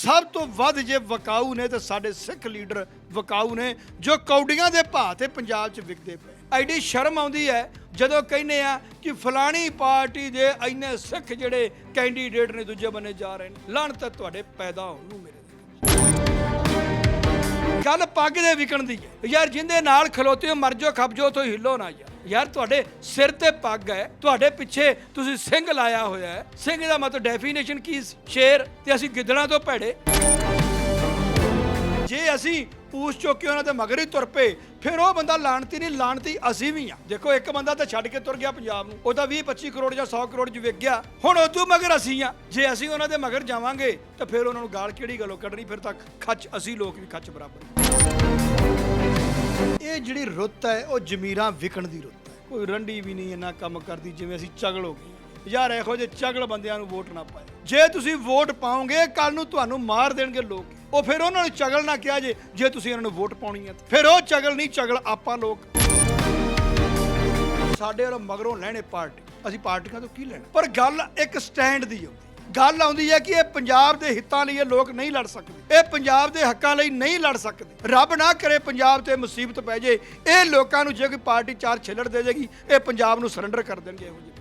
ਸਭ ਤੋਂ ਵੱਧ ਜੇ ਵਕਾਊ ਨੇ ਤੇ ਸਾਡੇ ਸਿੱਖ ਲੀਡਰ ਵਕਾਊ ਨੇ, ਜੋ ਕੌਡੀਆਂ ਦੇ ਭਾਅ ਤੇ ਪੰਜਾਬ 'ਚ ਵਿਕਦੇ ਪਏ। ਐਡੀ ਸ਼ਰਮ ਆਉਂਦੀ ਹੈ ਜਦੋਂ ਕਹਿੰਦੇ ਆ ਕਿ ਫਲਾਣੀ ਪਾਰਟੀ ਦੇ ਇੰਨੇ ਸਿੱਖ ਜਿਹੜੇ ਕੈਂਡੀਡੇਟ ਨੇ ਦੂਜੇ ਬੰਨੇ ਜਾ ਰਹੇ ਨੇ। ਲਾਹਣਤ ਹੈ ਤੁਹਾਡੇ ਪੈਦਾ ਹੋਣ ਨੂੰ ਮੇਰੇ ਗੱਲ ਪੱਗ ਦੇ ਵਿਕਣ ਦੀ ਹੈ। ਯਾਰ ਜਿੰਦੇ ਨਾਲ ਖਲੋਤੇ ਹੋ, ਮਰ ਜਾਓ ਖੱਪ ਜਾਓ ਤੋਂ ਹਿੱਲੋ ਨਾ ਯਾਰ। ਯਾਰ ਤੁਹਾਡੇ ਸਿਰ ਤੇ ਪੱਗ ਹੈ, ਤੁਹਾਡੇ ਪਿੱਛੇ ਤੁਸੀਂ ਸਿੰਘ ਲਾਇਆ ਹੋਇਆ ਹੈ। ਸਿੰਘ ਦਾ ਮਤਲਬ ਡੈਫੀਨੇਸ਼ਨ ਕੀ ਸ਼ੇਰ ਤੇ ਅਸੀਂ ਗਿੱਦੜਾਂ ਤੋਂ ਭੈੜੇ। ਜੇ ਅਸੀਂ ਪੂਛ ਚੁੱਕ ਕੇ ਉਹਨਾਂ ਦੇ ਮਗਰ ਹੀ ਤੁਰ ਪਏ, ਫਿਰ ਉਹ ਬੰਦਾ ਲਾਣਤੀ ਨਹੀਂ, ਲਾਣਤੀ ਅਸੀਂ ਵੀ ਆ ਦੇਖੋ, ਇੱਕ ਬੰਦਾ ਤਾਂ ਛੱਡ ਕੇ ਤੁਰ ਗਿਆ ਪੰਜਾਬ ਨੂੰ, ਉਹ ਤਾਂ 20 25 ਕਰੋੜ ਜਾਂ 100 ਕਰੋੜ ਚ ਵਿਕ ਗਿਆ। ਹੁਣ ਤੋਂ ਮਗਰ ਅਸੀਂ ਆ ਜੇ ਅਸੀਂ ਉਹਨਾਂ ਦੇ ਮਗਰ ਜਾਵਾਂਗੇ, ਤਾਂ ਫਿਰ ਉਹਨਾਂ ਨੂੰ ਗਾਲ ਕਿਹੜੀ ਗੱਲੋਂ ਕੱਢਣੀ? ਫਿਰ ਤਾਂ ਖੱਚ, ਅਸੀਂ ਲੋਕ ਵੀ ਖੱਚ ਬਰਾਬਰ। ਇਹ ਜਿਹੜੀ ਰੁੱਤ ਹੈ, ਉਹ ਜ਼ਮੀਰਾਂ ਵਿਕਣ ਦੀ ਰੁੱਤ ਹੈ। ਕੋਈ ਰੰਡੀ ਵੀ ਨਹੀਂ ਇੰਨਾ ਕੰਮ ਕਰਦੀ ਜਿਵੇਂ ਅਸੀਂ ਚਗਲ ਹੋ ਗਏ ਯਾਰ ਇਹੋ ਜਿਹੇ ਚਗਲ ਬੰਦਿਆਂ ਨੂੰ ਵੋਟ ਨਾ ਪਾਏ ਜੇ ਤੁਸੀਂ ਵੋਟ ਪਾਓਗੇ ਕੱਲ ਨੂੰ ਤੁਹਾਨੂੰ ਮਾਰ ਦੇਣਗੇ ਲੋਕ। ਉਹ ਫਿਰ ਉਹਨਾਂ ਨੂੰ ਚਗਲ ਨਾ ਕਿਹਾ ਜੇ ਜੇ ਤੁਸੀਂ ਉਹਨਾਂ ਨੂੰ ਵੋਟ ਪਾਉਣੀ ਹੈ ਫਿਰ ਉਹ ਚਗਲ ਨਹੀਂ, ਚਗਲ ਆਪਾਂ ਲੋਕ। ਸਾਡੇ ਵੱਲੋਂ ਮਗਰੋਂ ਲੈਣੇ ਪਾਰਟੀ। ਅਸੀਂ ਪਾਰਟੀਆਂ ਤੋਂ ਕੀ ਲੈਣਾ? ਪਰ ਗੱਲ ਇੱਕ ਸਟੈਂਡ ਦੀ ਆਉਂਦੀ ਗੱਲ ਆਉਂਦੀ ਹੈ ਕਿ ਇਹ ਪੰਜਾਬ ਦੇ ਹਿੱਤਾਂ ਲਈ ਇਹ ਲੋਕ ਨਹੀਂ ਲੜ ਸਕਦੇ। ਇਹ ਪੰਜਾਬ ਦੇ ਹੱਕਾਂ ਲਈ ਨਹੀਂ ਲੜ ਸਕਦੇ। ਰੱਬ ਨਾ ਕਰੇ ਪੰਜਾਬ ਤੇ ਮੁਸੀਬਤ ਪੈ ਜੇ। ਇਹ ਲੋਕਾਂ ਨੂੰ ਜੇ ਕੋਈ ਪਾਰਟੀ ਚਾਰ ਛਿੱਲੜ ਦੇ ਦੇਗੀ, ਇਹ ਪੰਜਾਬ ਨੂੰ ਸਰੈਂਡਰ ਕਰ ਦੇਣਗੇ ਇਹੋ ਜਿਹੇ।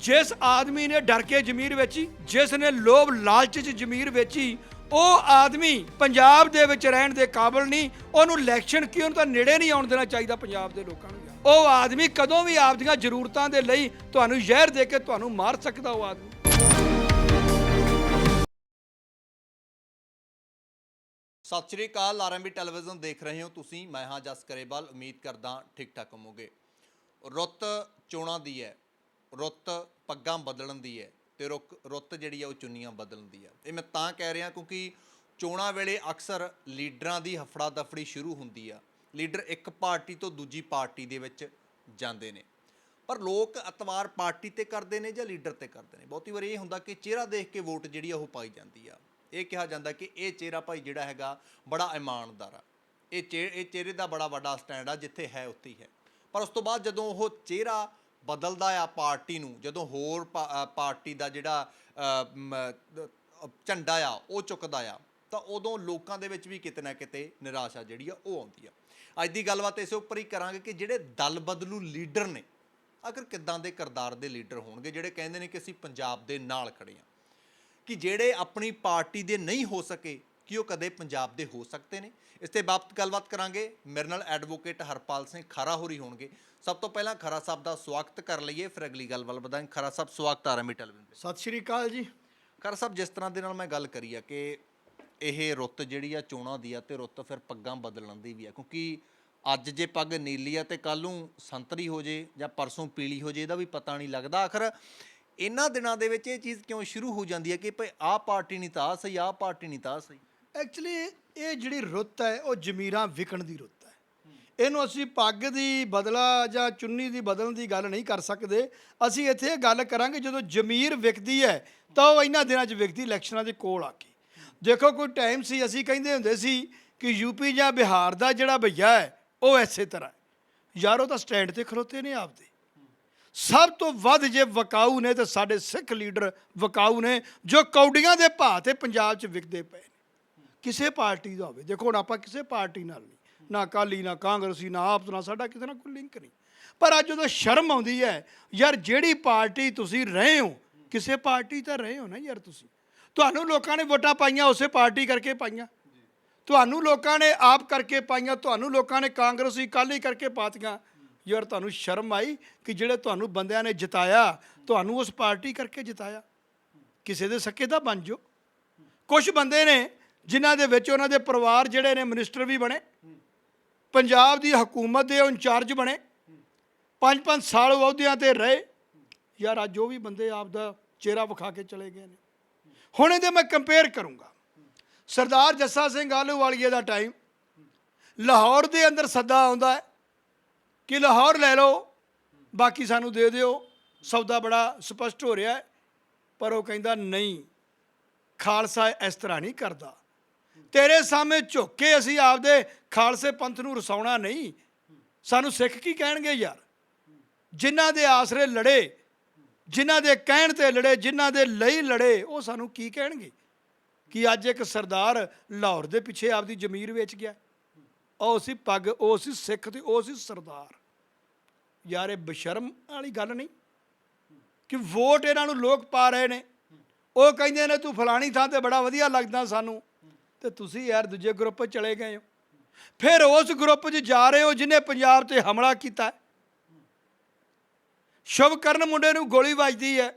ਜਿਸ ਆਦਮੀ ਨੇ ਡਰ ਕੇ ਜ਼ਮੀਰ ਵੇਚੀ, ਜਿਸ ਨੇ ਲੋਭ ਲਾਲਚ 'ਚ ਜ਼ਮੀਰ ਵੇਚੀ, ਉਹ ਆਦਮੀ ਪੰਜਾਬ ਦੇ ਵਿੱਚ ਰਹਿਣ ਦੇ ਕਾਬਿਲ ਨਹੀਂ। ਉਹਨੂੰ ਇਲੈਕਸ਼ਨ ਕਿਉਂ? ਤਾਂ ਨੇੜੇ ਨਹੀਂ ਆਉਣ ਦੇਣਾ ਚਾਹੀਦਾ ਪੰਜਾਬ ਦੇ ਲੋਕਾਂ ਨੂੰ। ਉਹ ਆਦਮੀ ਕਦੋਂ ਵੀ ਆਪਦੀਆਂ ਜ਼ਰੂਰਤਾਂ ਦੇ ਲਈ ਤੁਹਾਨੂੰ ਜ਼ਹਿਰ ਦੇ ਕੇ ਤੁਹਾਨੂੰ ਮਾਰ ਸਕਦਾ ਉਹ ਆਦਮੀ। ਸਤਿ ਸ਼੍ਰੀ ਅਕਾਲ ਆਰਐਮਬੀ ਟੈਲੀਵਿਜ਼ਨ ਦੇਖ ਰਹੇ ਹੋ ਤੁਸੀਂ। ਮੈਂ ਹਾਂ ਜਸ ਕਰੇਵਾਲ, ਉਮੀਦ ਕਰਦਾ ਠੀਕ ਠਾਕ ਹੋਵੋਗੇ। ਰੁੱਤ ਚੋਣਾਂ ਦੀ ਹੈ। ਰੁੱਤ ਪੱਗਾਂ ਬਦਲਣ ਦੀ ਹੈ ਤੇ ਰੁੱਕ ਰੁੱਤ ਜਿਹੜੀ ਆ ਉਹ ਚੁੰਨੀਆਂ ਬਦਲਣ ਦੀ ਹੈ ਇਹ ਮੈਂ ਤਾਂ ਕਹਿ ਰਿਹਾ ਕਿਉਂਕਿ ਚੋਣਾਂ ਵੇਲੇ ਅਕਸਰ ਲੀਡਰਾਂ ਦੀ ਹਫੜਾ ਦਫੜੀ ਸ਼ੁਰੂ ਹੁੰਦੀ ਆ। ਲੀਡਰ ਇੱਕ ਪਾਰਟੀ ਤੋਂ ਦੂਜੀ ਪਾਰਟੀ ਦੇ ਵਿੱਚ ਜਾਂਦੇ ਨੇ। ਪਰ ਲੋਕ ਅਤਵਾਰ ਪਾਰਟੀ ਤੇ ਕਰਦੇ ਨੇ ਜਾਂ ਲੀਡਰ ਤੇ ਕਰਦੇ ਨੇ? ਬਹੁਤੀ ਵਾਰ ਇਹ ਹੁੰਦਾ ਕਿ ਚਿਹਰਾ ਦੇਖ ਕੇ ਵੋਟ ਜਿਹੜੀ ਆ ਉਹ ਪਾਈ ਜਾਂਦੀ ਆ। ਇਹ ਕਿਹਾ ਜਾਂਦਾ ਕਿ ਇਹ ਚਿਹਰਾ ਭਾਈ ਜਿਹੜਾ ਹੈਗਾ ਬੜਾ ਇਮਾਨਦਾਰ ਆ। ਇਹ ਚਿਹ- ਇਹ ਚਿਹਰੇ ਦਾ ਬੜਾ ਵੱਡਾ ਸਟੈਂਡ ਆ ਜਿੱਥੇ ਹੈ ਉੱਥੇ ਹੀ ਹੈ। ਪਰ ਉਸ ਤੋਂ ਬਾਅਦ ਜਦੋਂ ਉਹ ਚਿਹਰਾ ਬਦਲਦਾ ਆ ਪਾਰਟੀ ਨੂੰ, ਜਦੋਂ ਹੋਰ ਪਾ- ਪਾਰਟੀ ਦਾ ਜਿਹੜਾ ਝੰਡਾ ਆ, ਉਹ ਚੁੱਕਦਾ ਆ, ਤਾਂ ਉਦੋਂ ਲੋਕਾਂ ਦੇ ਵਿੱਚ ਵੀ ਕਿਤੇ ਨਾ ਕਿਤੇ ਨਿਰਾਸ਼ਾ ਜਿਹੜੀ ਆ ਉਹ ਆਉਂਦੀ ਆ। ਅੱਜ ਦੀ ਗੱਲਬਾਤ ਇਸੇ ਉੱਪਰ ਹੀ ਕਰਾਂਗੇ ਕਿ ਜਿਹੜੇ ਦਲ ਬਦਲੂ ਲੀਡਰ ਨੇ ਆਖਰ ਕਿੱਦਾਂ ਦੇ ਕਿਰਦਾਰ ਦੇ ਲੀਡਰ ਹੋਣਗੇ ਜਿਹੜੇ ਕਹਿੰਦੇ ਨੇ ਕਿ ਅਸੀਂ ਪੰਜਾਬ ਦੇ ਨਾਲ ਖੜੇ ਹਾਂ ਕਿ ਜਿਹੜੇ ਆਪਣੀ ਪਾਰਟੀ ਦੇ ਨਹੀਂ ਹੋ ਸਕੇ ਕਿ ਉਹ ਕਦੇ ਪੰਜਾਬ ਦੇ ਹੋ ਸਕਦੇ ਨੇ। ਇਸ ਤੇ ਬਾਬਤ ਗੱਲਬਾਤ ਕਰਾਂਗੇ। ਮੇਰੇ ਨਾਲ ਐਡਵੋਕੇਟ ਹਰਪਾਲ ਸਿੰਘ ਖਰਾ ਹੋਰੀ ਹੋਣਗੇ। ਸਭ ਤੋਂ ਪਹਿਲਾਂ ਖਰਾ ਸਾਹਿਬ ਦਾ ਸਵਾਗਤ ਕਰ ਲਈਏ। ਫਿਰ ਅਗਲੀ ਗੱਲ ਵੱਲ ਵਧਾਂਗੇ। ਖਰਾ ਸਾਹਿਬ ਸਵਾਗਤ ਆ ਰਮੀ ਟੈਲੀਵਿਜ਼ਨ ਤੇ। ਸਤਿ ਸ਼੍ਰੀ ਅਕਾਲ ਜੀ। ਖਰਾ ਸਾਹਿਬ ਜਿਸ ਤਰ੍ਹਾਂ ਦੇ ਨਾਲ ਮੈਂ ਗੱਲ ਕਰੀ ਆ ਕਿ ਇਹ ਰੁੱਤ ਜਿਹੜੀ ਆ ਚੋਣਾਂ ਦੀ ਆ ਤੇ ਰੁੱਤ ਫਿਰ ਪੱਗਾਂ ਬਦਲਣ ਦੀ ਵੀ ਆ। ਕਿਉਂਕਿ ਅੱਜ ਜੇ ਪੱਗ ਨੀਲੀ ਆ ਤੇ ਕੱਲ ਨੂੰ ਸੰਤਰੀ ਹੋ ਜੇ ਜਾਂ ਪਰਸੋਂ ਪੀਲੀ ਹੋ ਜੇ, ਇਹਦਾ ਵੀ ਪਤਾ ਨਹੀਂ ਲੱਗਦਾ। ਆਖਰ ਇਹਨਾਂ ਦਿਨਾਂ ਦੇ ਵਿੱਚ ਇਹ ਚੀਜ਼ ਕਿਉਂ ਸ਼ੁਰੂ ਹੋ ਜਾਂਦੀ ਹੈ ਕਿ ਭਈ ਆਹ ਪਾਰਟੀ ਨਹੀਂ ਤਾਂ ਸਹੀ, ਆਹ ਪਾਰਟੀ ਨਹੀਂ ਤਾਂ ਸਹੀ? ਐਕਚੁਅਲੀ ਇਹ ਜਿਹੜੀ ਰੁੱਤ ਹੈ, ਉਹ ਜ਼ਮੀਰਾਂ ਵਿਕਣ ਦੀ ਰੁੱਤ ਹੈ। ਇਹਨੂੰ ਅਸੀਂ ਪੱਗ ਦੀ ਬਦਲਾ ਜਾਂ ਚੁੰਨੀ ਦੀ ਬਦਲਣ ਦੀ ਗੱਲ ਨਹੀਂ ਕਰ ਸਕਦੇ। ਅਸੀਂ ਇੱਥੇ ਇਹ ਗੱਲ ਕਰਾਂਗੇ ਜਦੋਂ ਜ਼ਮੀਰ ਵਿਕਦੀ ਹੈ, ਤਾਂ ਉਹ ਇਹਨਾਂ ਦਿਨਾਂ 'ਚ ਵਿਕਦੀ, ਇਲੈਕਸ਼ਨਾਂ ਦੇ ਕੋਲ ਆ ਕੇ। ਦੇਖੋ ਕੋਈ ਟਾਈਮ ਸੀ, ਅਸੀਂ ਕਹਿੰਦੇ ਹੁੰਦੇ ਸੀ ਕਿ ਯੂਪੀ ਜਾਂ ਬਿਹਾਰ ਦਾ ਜਿਹੜਾ ਭਈਆ ਹੈ, ਉਹ ਐਸੇ ਤਰ੍ਹਾਂ ਯਾਰ, ਉਹ ਤਾਂ ਸਟੈਂਡ ਤੇ ਖਲੋਤੇ ਨੇ ਆਪਦੇ। ਸਭ ਤੋਂ ਵੱਧ ਜੇ ਵਕਾਊ ਨੇ ਤੇ ਸਾਡੇ ਸਿੱਖ ਲੀਡਰ ਵਕਾਊ ਨੇ, ਜੋ ਕੌਡੀਆਂ ਦੇ ਭਾਅ ਤੇ ਪੰਜਾਬ 'ਚ ਵਿਕਦੇ ਪਏ ਨੇ। ਕਿਸੇ ਪਾਰਟੀ ਦਾ ਹੋਵੇ, ਦੇਖੋ ਹੁਣ ਆਪਾਂ ਕਿਸੇ ਪਾਰਟੀ ਨਾਲ ਨਹੀਂ, ਨਾ ਅਕਾਲੀ, ਨਾ ਕਾਂਗਰਸੀ, ਨਾ ਆਪ, ਨਾ ਸਾਡਾ ਕਿਸੇ ਨਾਲ ਕੋਈ ਲਿੰਕ ਨਹੀਂ। ਪਰ ਅੱਜ ਉਹਦਾ ਸ਼ਰਮ ਆਉਂਦੀ ਹੈ, ਯਾਰ ਜਿਹੜੀ ਪਾਰਟੀ ਤੁਸੀਂ ਰਹੇ ਹੋ, ਕਿਸੇ ਪਾਰਟੀ ਤਾਂ ਰਹੇ ਹੋ ਨਾ ਯਾਰ ਤੁਸੀਂ। ਤੁਹਾਨੂੰ ਲੋਕਾਂ ਨੇ ਵੋਟਾਂ ਪਾਈਆਂ, ਉਸੇ ਪਾਰਟੀ ਕਰਕੇ ਪਾਈਆਂ। ਤੁਹਾਨੂੰ ਲੋਕਾਂ ਨੇ ਆਪ ਕਰਕੇ ਪਾਈਆਂ, ਤੁਹਾਨੂੰ ਲੋਕਾਂ ਨੇ ਕਾਂਗਰਸੀ, ਕਾਲੀ ਕਰਕੇ ਪਾਤੀਆਂ। ਯਾਰ ਤੁਹਾਨੂੰ ਸ਼ਰਮ ਆਈ ਕਿ ਜਿਹੜੇ ਤੁਹਾਨੂੰ ਬੰਦਿਆਂ ਨੇ ਜਿਤਾਇਆ, ਤੁਹਾਨੂੰ ਉਸ ਪਾਰਟੀ ਕਰਕੇ ਜਿਤਾਇਆ। ਕਿਸੇ ਦੇ ਸੱਕੇ ਦਾ ਬਣ ਜਾਓ। ਕੁਝ ਬੰਦੇ ਨੇ ਜਿਨ੍ਹਾਂ ਦੇ ਵਿੱਚ ਉਹਨਾਂ ਦੇ ਪਰਿਵਾਰ ਜਿਹੜੇ ਨੇ ਮਿਨਿਸਟਰ ਵੀ ਬਣੇ, ਪੰਜਾਬ ਦੀ ਹਕੂਮਤ ਦੇ ਇੰਚਾਰਜ ਬਣੇ, ਪੰਜ ਪੰਜ ਸਾਲ ਅਹੁਦਿਆਂ ਤੇ ਰਹੇ। ਯਾਰ ਅੱਜ ਉਹ ਵੀ ਬੰਦੇ ਆਪ ਦਾ ਚਿਹਰਾ ਵਿਖਾ ਕੇ ਚਲੇ ਗਏ ਨੇ। ਹੁਣ ਇਹਦੇ ਮੈਂ ਕੰਪੇਅਰ ਕਰੂੰਗਾ। ਸਰਦਾਰ ਜੱਸਾ ਸਿੰਘ ਆਲੂਵਾਲੀਏ ਦਾ ਟਾਈਮ ਲਾਹੌਰ ਦੇ ਅੰਦਰ ਸੱਦਾ ਆਉਂਦਾ ਹੈ ਕਿ ਲਾਹੌਰ ਲੈ ਲਓ, ਬਾਕੀ ਸਾਨੂੰ ਦੇ ਦਿਓ। ਸੌਦਾ ਬੜਾ ਸਪਸ਼ਟ ਹੋ ਰਿਹਾ ਹੈ, ਪਰ ਉਹ ਕਹਿੰਦਾ ਨਹੀਂ, ਖਾਲਸਾ ਇਸ ਤਰ੍ਹਾਂ ਨਹੀਂ ਕਰਦਾ। ਤੇਰੇ ਸਾਹਮਣੇ ਝੁੱਕ ਕੇ ਅਸੀਂ ਆਪਦੇ ਖਾਲਸੇ ਪੰਥ ਨੂੰ ਰਸਾਉਣਾ ਨਹੀਂ। ਸਾਨੂੰ ਸਿੱਖ ਕੀ ਕਹਿਣਗੇ ਯਾਰ? ਜਿਨ੍ਹਾਂ ਦੇ ਆਸਰੇ ਲੜੇ ਜਿਨ੍ਹਾਂ ਦੇ ਕਹਿਣ ਤੇ ਲੜੇ, ਜਿਨ੍ਹਾਂ ਦੇ ਲਈ ਲੜੇ, ਉਹ ਸਾਨੂੰ ਕੀ ਕਹਿਣਗੇ? ਕਿ ਅੱਜ ਇੱਕ ਸਰਦਾਰ ਲਾਹੌਰ ਦੇ ਪਿੱਛੇ ਆਪਦੀ ਜ਼ਮੀਰ ਵੇਚ ਗਿਆ। ਉਹ ਸੀ ਪੱਗ, ਉਹ ਸੀ ਸਿੱਖ ਤੇ ਉਹ ਸੀ ਸਰਦਾਰ। ਯਾਰ, ਇਹ ਬਸ਼ਰਮ ਵਾਲੀ ਗੱਲ ਨਹੀਂ ਕਿ ਵੋਟ ਇਹਨਾਂ ਨੂੰ ਲੋਕ ਪਾ ਰਹੇ ਨੇ। ਉਹ ਕਹਿੰਦੇ ਨੇ, ਤੂੰ ਫਲਾਣੀ ਥਾਂ ਤੇ ਬੜਾ ਵਧੀਆ ਲੱਗਦਾ ਸਾਨੂੰ। ਤੇ ਤੁਸੀਂ ਯਾਰ ਦੂਜੇ ਗਰੁੱਪ 'ਚ ਚਲੇ ਗਏ ਹੋ। ਫਿਰ ਉਸ ਗਰੁੱਪ 'ਚ ਜਾ ਰਹੇ ਹੋ, ਜਿਨੇ ਪੰਜਾਬ ਤੇ ਹਮਲਾ ਕੀਤਾ। ਸ਼ੁਭਕਰਨ ਮੁੰਡੇ ਨੂੰ ਗੋਲੀ ਵੱਜਦੀ ਹੈ।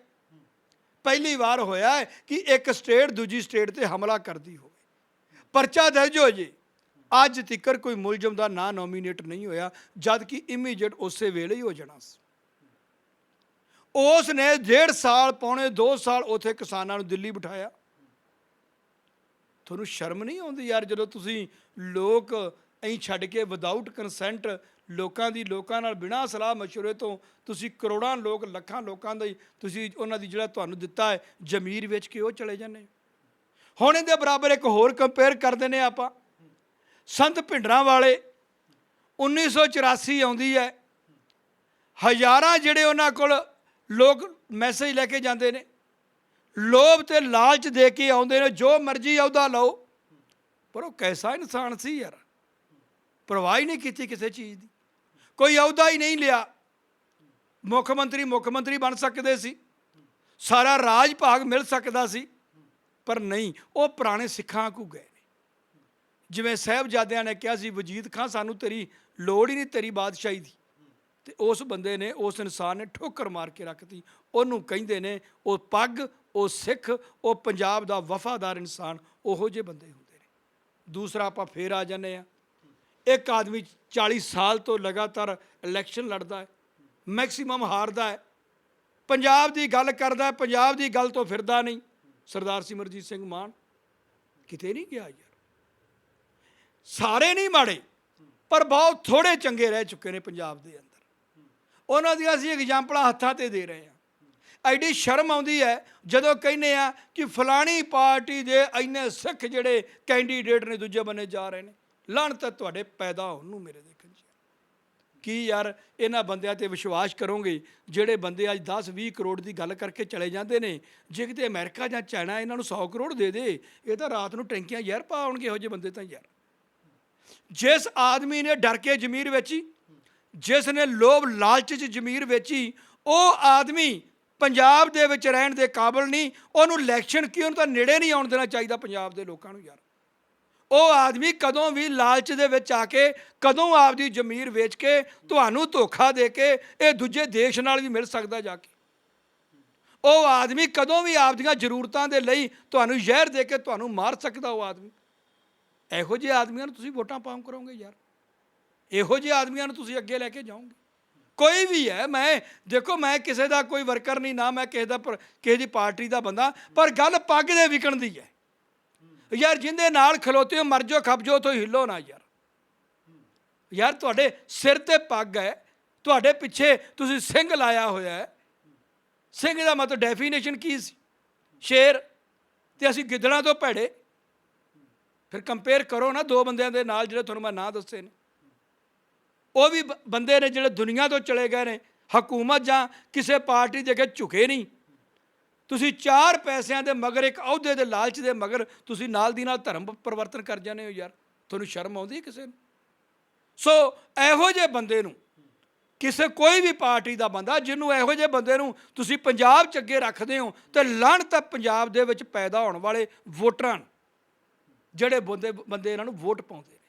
ਪਹਿਲੀ ਵਾਰ ਹੋਇਆ ਹੈ ਕਿ ਇੱਕ ਸਟੇਟ ਦੂਜੀ ਸਟੇਟ ਤੇ ਹਮਲਾ ਕਰਦੀ ਹੋਵੇ। ਪਰਚਾ ਦਰਜ ਹੋ ਜੇ। ਅੱਜ ਤੱਕਰ ਕੋਈ ਮੁਲਜ਼ਮ ਦਾ ਨਾਂ ਨੋਮੀਨੇਟ ਨਹੀਂ ਹੋਇਆ ਜਦ ਕਿ ਇਮੀਡੀਏਟ ਉਸੇ ਵੇਲੇ ਹੀ ਹੋ ਜਾਣਾ ਸੀ। ਉਸ ਨੇ ਡੇਢ ਸਾਲ ਪੌਣੇ 2 ਸਾਲ ਉਥੇ ਕਿਸਾਨਾਂ ਨੂੰ ਦਿੱਲੀ ਬਿਠਾਇਆ। ਤੁਹਾਨੂੰ ਸ਼ਰਮ ਨਹੀਂ ਆਉਂਦੀ ਯਾਰ ਜਦੋਂ ਤੁਸੀਂ ਲੋਕ ਐਂ ਛੱਡ ਕੇ ਵਿਦਆਊਟ ਕੰਸੈਂਟ ਲੋਕਾਂ ਦੀ ਲੋਕਾਂ ਨਾਲ ਬਿਨਾਂ ਸਲਾਹ مشورے ਤੋਂ ਤੁਸੀਂ ਕਰੋੜਾਂ ਲੋਕ ਲੱਖਾਂ ਲੋਕਾਂ ਦਾ ਹੀ ਤੁਸੀਂ ਉਹਨਾਂ ਦੀ ਜਿਹੜਾ ਤੁਹਾਨੂੰ ਦਿੱਤਾ ਹੈ ਜ਼ਮੀਰ ਵਿੱਚ ਕੇ ਉਹ ਚਲੇ ਜਾਂਦੇ ਹੋ। ਹੁਣ ਇਹਦੇ ਬਰਾਬਰ ਇੱਕ ਹੋਰ ਕੰਪੇਅਰ ਕਰਦੇ ਨੇ ਆਪਾਂ ਸੰਤ ਭਿੰਡਰਾਂ ਵਾਲੇ 1984 ਆਉਂਦੀ ਹੈ ਹਜ਼ਾਰਾਂ ਜਿਹੜੇ ਉਹਨਾਂ ਕੋਲ ਲੋਕ ਮੈਸੇਜ ਲੈ ਕੇ ਜਾਂਦੇ ਨੇ ਲੋਭ ਤੇ ਲਾਲਚ ਦੇ ਕੇ ਆਉਂਦੇ ਨੇ ਜੋ ਮਰਜ਼ੀ ਅਹੁਦਾ ਲਓ ਪਰ ਉਹ ਕੈਸਾ ਇਨਸਾਨ ਸੀ ਯਾਰ ਪਰਵਾਹ ਹੀ ਨਹੀਂ ਕੀਤੀ ਕਿਸੇ ਚੀਜ਼ ਦੀ ਕੋਈ ਅਹੁਦਾ ਹੀ ਨਹੀਂ ਲਿਆ। ਮੁੱਖ ਮੰਤਰੀ ਮੁੱਖ ਮੰਤਰੀ ਬਣ ਸਕਦੇ ਸੀ। ਸਾਰਾ ਰਾਜ ਭਾਗ ਮਿਲ ਸਕਦਾ ਸੀ, ਪਰ ਨਹੀਂ, ਉਹ ਪੁਰਾਣੇ ਸਿੱਖਾਂ ਕੋ ਗਏ ਨੇ। ਜਿਵੇਂ ਸਾਹਿਬਜ਼ਾਦਿਆਂ ਨੇ ਕਿਹਾ ਸੀ, ਵਜੀਦ ਖਾਂ, ਸਾਨੂੰ ਤੇਰੀ ਲੋੜ ਹੀ ਨਹੀਂ, ਤੇਰੀ ਬਾਦਸ਼ਾਹੀ ਦੀ। ਤੇ ਉਸ ਬੰਦੇ ਨੇ, ਉਸ ਇਨਸਾਨ ਨੇ ਠੋਕਰ ਮਾਰ ਕੇ ਰੱਖਤੀ। ਉਹਨੂੰ ਕਹਿੰਦੇ ਨੇ, ਉਹ ਪੱਗ, ਉਹ ਸਿੱਖ, ਉਹ ਪੰਜਾਬ ਦਾ ਵਫਾਦਾਰ ਇਨਸਾਨ, ਉਹੋ ਜਿਹੇ ਬੰਦੇ ਹੁੰਦੇ ਨੇ। ਦੂਸਰਾ ਆਪਾਂ ਫੇਰ ਆ ਜਾਂਦੇ ਆ ਇੱਕ ਆਦਮੀ 40 ਸਾਲ ਤੋਂ ਲਗਾਤਾਰ ਇਲੈਕਸ਼ਨ ਲੜਦਾ ਹੈ ਮੈਕਸਿਮਮ ਹਾਰਦਾ ਹੈ, ਪੰਜਾਬ ਦੀ ਗੱਲ ਕਰਦਾ ਹੈ, ਪੰਜਾਬ ਦੀ ਗੱਲ ਤੋਂ ਫਿਰਦਾ ਨਹੀਂ। ਸਰਦਾਰ ਸਿਮਰਜੀਤ ਸਿੰਘ ਮਾਨ ਕਿਤੇ ਨਹੀਂ ਗਿਆ ਯਾਰ। ਸਾਰੇ ਨਹੀਂ ਮਾੜੇ, ਪਰ ਬਹੁਤ ਥੋੜੇ ਚੰਗੇ ਰਹਿ ਚੁੱਕੇ ਨੇ ਪੰਜਾਬ ਦੇ ਅੰਦਰ। ਉਹਨਾਂ ਦੀਆਂ ਅਸੀਂ ਐਗਜ਼ਾਮਪਲਾਂ ਹੱਥਾਂ ਤੇ ਦੇ ਰਹੇ ਹਾਂ। ਐਡੀ ਸ਼ਰਮ ਆਉਂਦੀ ਹੈ ਜਦੋਂ ਕਹਿੰਦੇ ਆ ਕਿ ਫਲਾਣੀ ਪਾਰਟੀ ਦੇ ਇੰਨੇ ਸਿੱਖ ਜਿਹੜੇ ਕੈਂਡੀਡੇਟ ਨੇ, ਦੂਜੇ ਬੰਨੇ ਜਾ ਰਹੇ ਨੇ। ਲਾਹਣਤ ਹੈ ਤੁਹਾਡੇ ਪੈਦਾ ਹੋਣ ਨੂੰ ਮੇਰੇ ਦੇਖਣ 'ਚ ਕੀ ਯਾਰ, ਇਹਨਾਂ ਬੰਦਿਆਂ ਤੇ ਵਿਸ਼ਵਾਸ ਕਰੋਗੇ ਜਿਹੜੇ ਬੰਦੇ ਅੱਜ 10 20 ਕਰੋੜ ਦੀ ਗੱਲ ਕਰਕੇ ਚਲੇ ਜਾਂਦੇ ਨੇ? ਜੇ ਕਿਤੇ ਅਮਰੀਕਾ ਜਾਂ ਚਾਈਨਾ ਇਹਨਾਂ ਨੂੰ 100 ਕਰੋੜ ਦੇ ਦੇ, ਇਹ ਤਾਂ ਰਾਤ ਨੂੰ ਟੈਂਕੀਆਂ ਯਾਰ ਪਾਉਣਗੇ ਇਹੋ ਜਿਹੇ ਬੰਦੇ ਤਾਂ ਯਾਰ। ਜਿਸ ਆਦਮੀ ਨੇ ਡਰ ਕੇ ਜ਼ਮੀਰ ਵੇਚੀ, ਜਿਸ ਨੇ ਲੋਭ ਲਾਲਚ 'ਚ ਜ਼ਮੀਰ ਵੇਚੀ, ਉਹ ਆਦਮੀ ਪੰਜਾਬ ਦੇ ਵਿੱਚ ਰਹਿਣ ਦੇ ਕਾਬਿਲ ਨਹੀਂ, ਉਹਨੂੰ ਇਲੈਕਸ਼ਨ ਕੀ, ਉਹਨੂੰ ਤਾਂ ਨੇੜੇ ਨਹੀਂ ਆਉਣ ਦੇਣਾ ਚਾਹੀਦਾ ਪੰਜਾਬ ਦੇ ਲੋਕਾਂ ਨੂੰ ਯਾਰ। ਉਹ ਆਦਮੀ ਕਦੋਂ ਵੀ ਲਾਲਚ ਦੇ ਵਿੱਚ ਆ ਕੇ, ਕਦੋਂ ਆਪਦੀ ਜ਼ਮੀਰ ਵੇਚ ਕੇ ਤੁਹਾਨੂੰ ਧੋਖਾ ਦੇ ਕੇ ਇਹ ਦੂਜੇ ਦੇਸ਼ ਨਾਲ ਵੀ ਮਿਲ ਸਕਦਾ ਜਾ ਕੇ। ਉਹ ਆਦਮੀ ਕਦੋਂ ਵੀ ਆਪਦੀਆਂ ਜ਼ਰੂਰਤਾਂ ਦੇ ਲਈ ਤੁਹਾਨੂੰ ਜ਼ਹਿਰ ਦੇ ਕੇ ਤੁਹਾਨੂੰ ਮਾਰ ਸਕਦਾ ਉਹ ਆਦਮੀ। ਇਹੋ ਜਿਹੇ ਆਦਮੀਆਂ ਨੂੰ ਤੁਸੀਂ ਵੋਟਾਂ ਪਾਉਂ ਕਰੋਗੇ ਯਾਰ। ਇਹੋ ਜਿਹੇ ਆਦਮੀਆਂ ਨੂੰ ਤੁਸੀਂ ਅੱਗੇ ਲੈ ਕੇ ਜਾਓਗੇ। ਕੋਈ ਵੀ ਹੈ, ਮੈਂ, ਦੇਖੋ ਮੈਂ ਕਿਸੇ ਦਾ ਕੋਈ ਵਰਕਰ ਨਹੀਂ, ਨਾ ਮੈਂ ਕਿਸੇ ਦਾ ਪਰ- ਕਿਸੇ ਦੀ ਪਾਰਟੀ ਦਾ ਬੰਦਾ, ਪਰ ਗੱਲ ਪੱਗ ਦੇ ਵਿਕਣ ਦੀ ਹੈ। ਯਾਰ ਜਿੰਦੇ ਨਾਲ ਖਲੋਤੇ ਹੋ, ਮਰ ਜਾਓ, ਖੱਪ ਜਾਓ ਤੋਂ ਹਿੱਲੋ ਨਾ ਯਾਰ। ਯਾਰ ਤੁਹਾਡੇ ਸਿਰ ਤੇ ਪੱਗ ਹੈ, ਤੁਹਾਡੇ ਪਿੱਛੇ ਤੁਸੀਂ ਸਿੰਘ ਲਾਇਆ ਹੋਇਆ ਹੈ। ਸਿੰਘ ਦਾ ਮਤਲਬ ਡੈਫੀਨੇਸ਼ਨ ਕੀ ਸੀ? ਸ਼ੇਰ ਤੇ ਅਸੀਂ ਗਿੱਦੜਾਂ ਤੋਂ ਭੈੜੇ। ਫਿਰ ਕੰਪੇਅਰ ਕਰੋ ਨਾ ਦੋ ਬੰਦਿਆਂ ਦੇ ਨਾਲ ਜਿਹੜੇ ਤੁਹਾਨੂੰ ਮੈਂ ਨਾਂ ਦੱਸੇ ਨੇ। ਉਹ ਵੀ ਬ- ਬੰਦੇ ਨੇ ਜਿਹੜੇ ਦੁਨੀਆ ਤੋਂ ਚਲੇ ਗਏ ਨੇ, ਹਕੂਮਤ ਜਾਂ ਕਿਸੇ ਪਾਰਟੀ ਦੇ ਅੱਗੇ ਝੁਕੇ ਨਹੀਂ। ਤੁਸੀਂ ਚਾਰ ਪੈਸਿਆਂ ਦੇ ਮਗਰ, ਇੱਕ ਅਹੁਦੇ ਦੇ ਲਾਲਚ ਦੇ ਮਗਰ ਤੁਸੀਂ ਨਾਲ ਦੀ ਨਾਲ ਧਰਮ ਪਰਿਵਰਤਨ ਕਰ ਜਾਂਦੇ ਹੋ ਯਾਰ। ਤੁਹਾਨੂੰ ਸ਼ਰਮ ਆਉਂਦੀ ਹੈ ਕਿਸੇ ਨੂੰ? ਸੋ ਇਹੋ ਜਿਹੇ ਬੰਦੇ ਨੂੰ ਕਿਸੇ ਕੋਈ ਵੀ ਪਾਰਟੀ ਦਾ ਬੰਦਾ, ਜਿਹਨੂੰ ਇਹੋ ਜਿਹੇ ਬੰਦੇ ਨੂੰ ਤੁਸੀਂ ਪੰਜਾਬ 'ਚ ਅੱਗੇ ਰੱਖਦੇ ਹੋ, ਤੇ ਲਾਹਣਤ ਤਾਂ ਪੰਜਾਬ ਦੇ ਵਿੱਚ ਪੈਦਾ ਹੋਣ ਵਾਲੇ ਵੋਟਰਾਂ ਜਿਹੜੇ ਬੰਦੇ ਬੰਦੇ ਇਹਨਾਂ ਨੂੰ ਵੋਟ ਪਾਉਂਦੇ ਨੇ।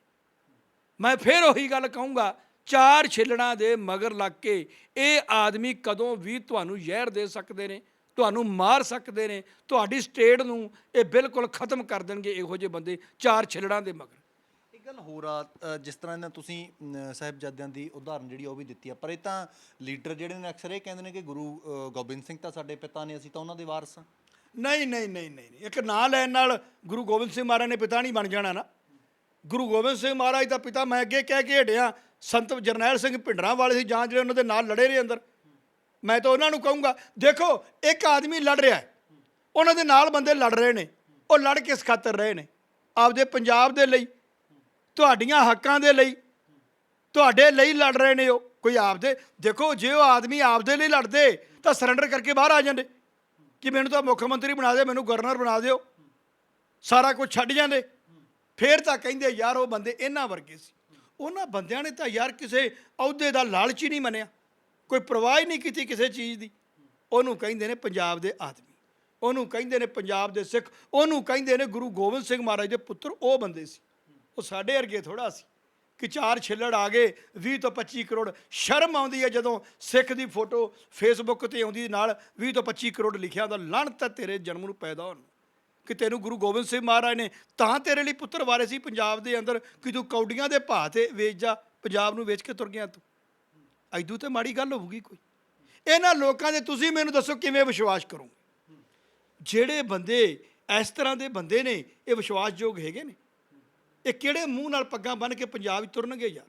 ਮੈਂ ਫਿਰ ਉਹੀ ਗੱਲ ਕਹੂੰਗਾ, ਚਾਰ ਛਿੱਲਣਾ ਦੇ ਮਗਰ ਲੱਗ ਕੇ ਇਹ ਆਦਮੀ ਕਦੋਂ ਵੀ ਤੁਹਾਨੂੰ ਜ਼ਹਿਰ ਦੇ ਸਕਦੇ ਨੇ? ਤੁਹਾਨੂੰ ਮਾਰ ਸਕਦੇ ਨੇ ਤੁਹਾਡੀ ਸਟੇਟ ਨੂੰ ਇਹ ਬਿਲਕੁਲ ਖਤਮ ਕਰ ਦੇਣਗੇ ਇਹੋ ਜਿਹੇ ਬੰਦੇ ਚਾਰ ਛਿੱਲੜਾਂ ਦੇ ਮਗਰ। ਇੱਕ ਗੱਲ ਹੋਰ ਆ ਜਿਸ ਤਰ੍ਹਾਂ ਇਹਨਾਂ ਤੁਸੀਂ ਸਾਹਿਬਜ਼ਾਦਿਆਂ ਦੀ ਉਦਾਹਰਨ ਜਿਹੜੀ ਆ ਉਹ ਵੀ ਦਿੱਤੀ ਆ ਪਰ ਇਹ ਤਾਂ ਲੀਡਰ ਜਿਹੜੇ ਨੇ ਅਕਸਰ ਇਹ ਕਹਿੰਦੇ ਨੇ ਕਿ ਗੁਰੂ ਗੋਬਿੰਦ ਸਿੰਘ ਤਾਂ ਸਾਡੇ ਪਿਤਾ ਨੇ ਅਸੀਂ ਤਾਂ ਉਹਨਾਂ ਦੇ ਵਾਰਸ ਨਹੀਂ ਨਹੀਂ ਨਹੀਂ ਨਹੀਂ ਨਹੀਂ। ਇੱਕ ਨਾਂ ਲੈਣ ਨਾਲ ਗੁਰੂ ਗੋਬਿੰਦ ਸਿੰਘ ਮਹਾਰਾਜ ਨੇ ਪਿਤਾ ਨਹੀਂ ਬਣ ਜਾਣਾ ਨਾ। ਗੁਰੂ ਗੋਬਿੰਦ ਸਿੰਘ ਮਹਾਰਾਜ ਦਾ ਪਿਤਾ ਮੈਂ ਅੱਗੇ ਕਹਿ ਕੇ ਹਟਿਆ ਸੰਤ ਜਰਨੈਲ ਸਿੰਘ ਭਿੰਡਰਾਂ ਵਾਲੇ ਸੀ ਜਾਂ ਜਿਹੜੇ ਉਹਨਾਂ ਦੇ ਨਾਲ ਲੜੇ ਰਹੇ ਅੰਦਰ। ਮੈਂ ਤਾਂ ਉਹਨਾਂ ਨੂੰ ਕਹੂੰਗਾ, ਦੇਖੋ, ਇੱਕ ਆਦਮੀ ਲੜ ਰਿਹਾ ਹੈ। ਉਹਨਾਂ ਦੇ ਨਾਲ ਬੰਦੇ ਲੜ ਰਹੇ ਨੇ। ਉਹ ਲੜ ਕਿਸ ਖਾਤਰ ਰਹੇ ਨੇ। ਆਪਦੇ ਪੰਜਾਬ ਦੇ ਲਈ, ਤੁਹਾਡੀਆਂ ਹੱਕਾਂ ਦੇ ਲਈ, ਤੁਹਾਡੇ ਲਈ ਲੜ ਰਹੇ ਨੇ ਉਹ। ਕੋਈ ਆਪਦੇ, ਦੇਖੋ, ਜੇ ਉਹ ਆਦਮੀ ਆਪਦੇ ਲਈ ਲੜਦੇ, ਤਾਂ ਸਰੈਂਡਰ ਕਰਕੇ ਬਾਹਰ ਆ ਜਾਂਦੇ। ਕਿ ਮੈਨੂੰ ਤਾਂ ਮੁੱਖ ਮੰਤਰੀ ਬਣਾ ਦੇ ਮੈਨੂੰ ਗਵਰਨਰ ਬਣਾ ਦਿਓ। ਸਾਰਾ ਕੁਝ ਛੱਡ ਜਾਂਦੇ। ਫੇਰ ਤਾਂ ਕਹਿੰਦੇ, ਯਾਰ, ਉਹ ਬੰਦੇ ਇਹਨਾਂ ਵਰਗੇ ਸੀ। ਉਹਨਾਂ ਬੰਦਿਆਂ ਨੇ ਤਾਂ ਯਾਰ ਕਿਸੇ ਅਹੁਦੇ ਦਾ ਲਾਲਚ ਹੀ ਨਹੀਂ ਮੰਨਿਆ। ਕੋਈ ਪਰਵਾਹ ਹੀ ਨਹੀਂ ਕੀਤੀ ਕਿਸੇ ਚੀਜ਼ ਦੀ। ਉਹਨੂੰ ਕਹਿੰਦੇ ਨੇ ਪੰਜਾਬ ਦੇ ਆਦਮੀ। ਉਹਨੂੰ ਕਹਿੰਦੇ ਨੇ ਪੰਜਾਬ ਦੇ ਸਿੱਖ। ਉਹਨੂੰ ਕਹਿੰਦੇ ਨੇ ਗੁਰੂ ਗੋਬਿੰਦ ਸਿੰਘ ਮਹਾਰਾਜ ਦੇ ਪੁੱਤਰ। ਉਹ ਬੰਦੇ ਸੀ। ਉਹ ਸਾਡੇ ਵਰਗੇ ਥੋੜਾ ਸੀ। ਕਿ ਚਾਰ ਛਿੱਲੜ ਆ ਗਏ 20 ਤੋਂ 25 ਕਰੋੜ। ਸ਼ਰਮ ਆਉਂਦੀ ਹੈ ਜਦੋਂ ਸਿੱਖ ਦੀ ਫੋਟੋ ਫੇਸਬੁੱਕ ਤੇ ਆਉਂਦੀ ਨਾਲ 20 ਤੋਂ 25 ਕਰੋੜ ਲਿਖਿਆ ਹੁੰਦਾ। ਲਾਹਣਤ ਹੈ ਤੇਰੇ ਜਨਮ ਨੂੰ ਪੈਦਾ ਹੋਣ। ਕਿ ਤੈਨੂੰ ਗੁਰੂ ਗੋਬਿੰਦ ਸਿੰਘ ਮਹਾਰਾਜ ਨੇ ਤਾਂ ਤੇਰੇ ਲਈ ਪੁੱਤਰ ਵਾਰੇ ਸੀ ਪੰਜਾਬ ਦੇ ਅੰਦਰ। ਕਿ ਤੂੰ ਕੌਡੀਆਂ ਦੇ ਭਾਅ ਤੇ ਵੇਚ ਜਾ, ਪੰਜਾਬ ਨੂੰ ਵੇਚ ਕੇ ਤੁਰ ਗਿਆ ਤੂੰ। ਐਦੂ ਤੇ ਮਾੜੀ ਗੱਲ ਹੋਊਗੀ ਕੋਈ। ਇਹਨਾਂ ਲੋਕਾਂ ਦੇ ਤੁਸੀਂ ਮੈਨੂੰ ਦੱਸੋ ਕਿਵੇਂ ਵਿਸ਼ਵਾਸ ਕਰੋਗੇ? ਜਿਹੜੇ ਬੰਦੇ ਇਸ ਤਰ੍ਹਾਂ ਦੇ ਬੰਦੇ ਨੇ, ਇਹ ਵਿਸ਼ਵਾਸਯੋਗ ਹੈਗੇ ਨੇ। ਇਹ ਕਿਹੜੇ ਮੂੰਹ ਨਾਲ ਪੱਗਾਂ ਬੰਨ੍ਹ ਕੇ ਪੰਜਾਬ ਵਿੱਚ ਤੁਰਨਗੇ ਯਾਰ?